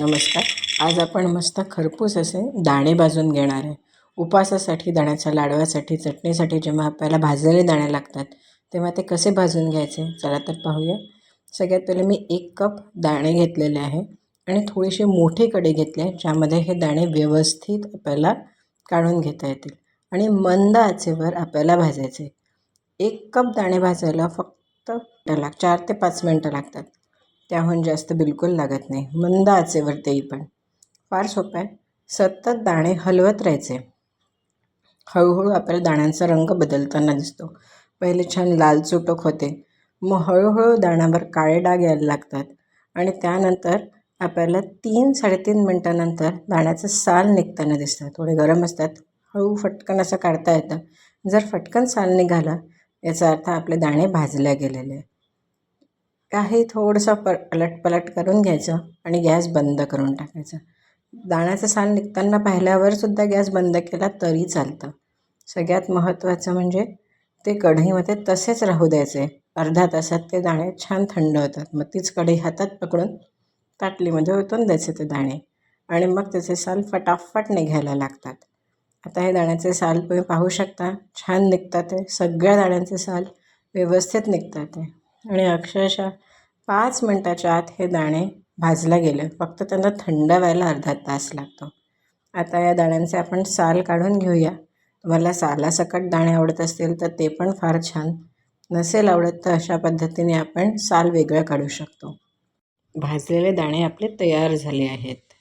नमस्कार. आज आपण मस्त खरपूस असे दाणे भाजून घेणार आहे. उपवासासाठी दाण्याच्या लाडव्यासाठी चटणीसाठी जेव्हा आपल्याला भाजलेले दाणे लागतात तेव्हा ते कसे भाजून घ्यायचे? चला तर पाहूया. सगळ्यात पहिले मी एक कप दाणे घेतलेले आहे आणि थोडेसे मोठे कडे घेतले ज्यामध्ये हे दाणे व्यवस्थित आपल्याला काढून घेता येतील आणि मंद आचेवर आपल्याला भाजायचे. एक कप दाणे भाजायला फक्त लाग चार ते पाच मिनटं लागतात. त्याहून जास्त बिलकुल लागत नाही. मंद आचेवर तेही पण. फार सोपं. आहे सतत दाणे हलवत राहायचे. हळूहळू आपल्याला दाण्यांचा रंग बदलताना दिसतो. पहिले छान लाल चुटक होते. मग हळूहळू दाण्यावर काळे डाग यायला लागतात. आणि त्यानंतर आपल्याला तीन साडेतीन मिनटानंतर दाण्याचं साल निघताना दिसतं. थोडे गरम असतात. हळू फटकन असं काढता येतं. जर फटकन साल निघालं याचा अर्थ आपले दाणे भाजले गेलेले. आहे काही थोडंसं प पलट करून घ्यायचं आणि गॅस बंद करून टाकायचं. दाण्याचं साल निघताना पाहिल्यावर सुद्धा गॅस बंद केला तरी चालतं. सगळ्यात महत्त्वाचं म्हणजे ते कढईमध्ये तसेच राहू द्यायचे. अर्धा तासात ते दाणे छान थंड होतात. मग तीच कढई हातात पकडून ताटलीमध्ये ओतून द्यायचे ते दाणे. आणि मग त्याचे साल फटाफट निघायला लागतात. आता हे दाण्याचे साल तुम्ही पाहू शकता. छान निघतात ते. सगळ्या दाण्यांचे साल व्यवस्थित निघतात ते. आणि अक्षरशः पाच मिनटाच्या आत हे दाणे भाजलं गेलं. फक्त त्यांना थंड व्हायला अर्धा तास लागतो. आता या दाण्यांचे आपण साल काढून घेऊया. तुम्हाला सालासकट दाणे आवडत असतील तर ते पण फार छान. नसेल आवडत तर अशा पद्धतीने आपण साल वेगळं काढू शकतो. भाजलेले दाणे आपले तयार झाले आहेत.